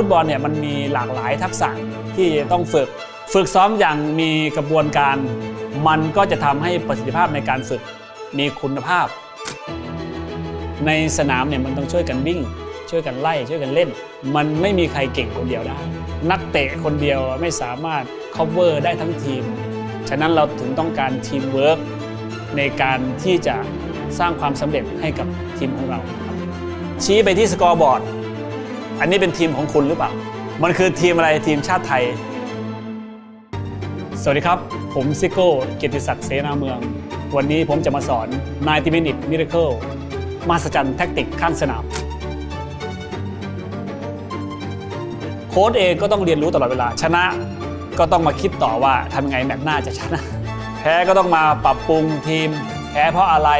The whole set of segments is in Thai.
ฟุตบอลเนี่ยมันมีหลากหลายทักษะที่ต้องฝึก ฝึกซ้อมอย่างมีกระบวนการ มันก็จะทำให้ประสิทธิภาพในการฝึกมีคุณภาพ ในสนามเนี่ยมันต้องช่วยกันวิ่ง ช่วยกันไล่ช่วยกันเล่น มันไม่มีใครเก่งคนเดียวได้ นักเตะคนเดียวไม่สามารถ cover ได้ทั้งทีม ฉะนั้นเราถึงต้องการทีมเวิร์กในการที่จะสร้างความสำเร็จให้กับทีมของเรา ชี้ไปที่สกอร์บอร์ด อันนี้เป็นทีมของคุณหรือเปล่า มันคือทีมอะไรทีมชาติไทย สวัสดีครับ ผมซิโก้เกียรติศักดิ์เสนาเมือง วันนี้ผมจะมาสอน90 Minute Miracle มาสจันแท็กติกข้างสนาม โค้ชเองก็ต้องเรียนรู้ตลอดเวลา ชนะก็ต้องมาคิดต่อว่าทำยังไงแมตช์หน้าจะชนะ แพ้ก็ต้องมาปรับปรุงทีม แพ้เพราะอะไร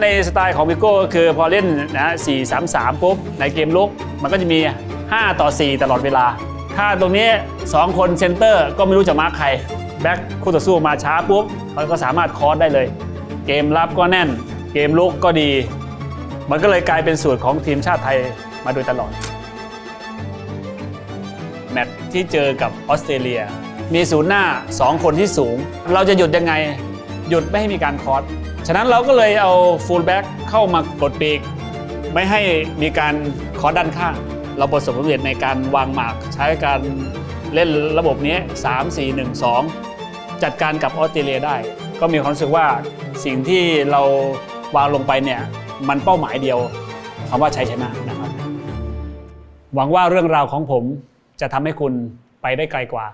ในสไตล์ของพิโก้ก็คือพอเล่นนะ4 3 3ปุ๊บในเกมลุกมันก็จะมี 5 ต่อ 4 ตลอดเวลา ถ้าตรงนี้ 2 คนเซนเตอร์ก็ไม่รู้จะมาใคร แบ็คคู่ต่อสู้มาช้าปุ๊บมันก็สามารถคอสได้เลย เกมรับก็แน่น เกมลุกก็ดี มันก็เลยกลายเป็นสูตรของทีมชาติไทยมาโดยตลอด แมตช์ที่เจอกับออสเตรเลีย มีศูนย์หน้า 2 คนที่สูง เราจะหยุดยังไง หยุดไม่ให้มีการคอส ฉะนั้นเราก็เลยเอาฟูลแบ็กเข้ามากดปีก ไม่ให้มีการคอด้านข้าง เราประสบความสำเร็จในการวางหมาก ใช้การเล่นระบบนี้ 3 4 1 2 จัดการกับออสเตรเลียได้ ก็มีความรู้สึกว่าสิ่งที่เราวางลงไปเนี่ยมันเป้าหมายเดียวคำว่าชัยชนะนะครับ หวังว่าเรื่องราวของผมจะทำให้คุณไปได้ไกลกว่า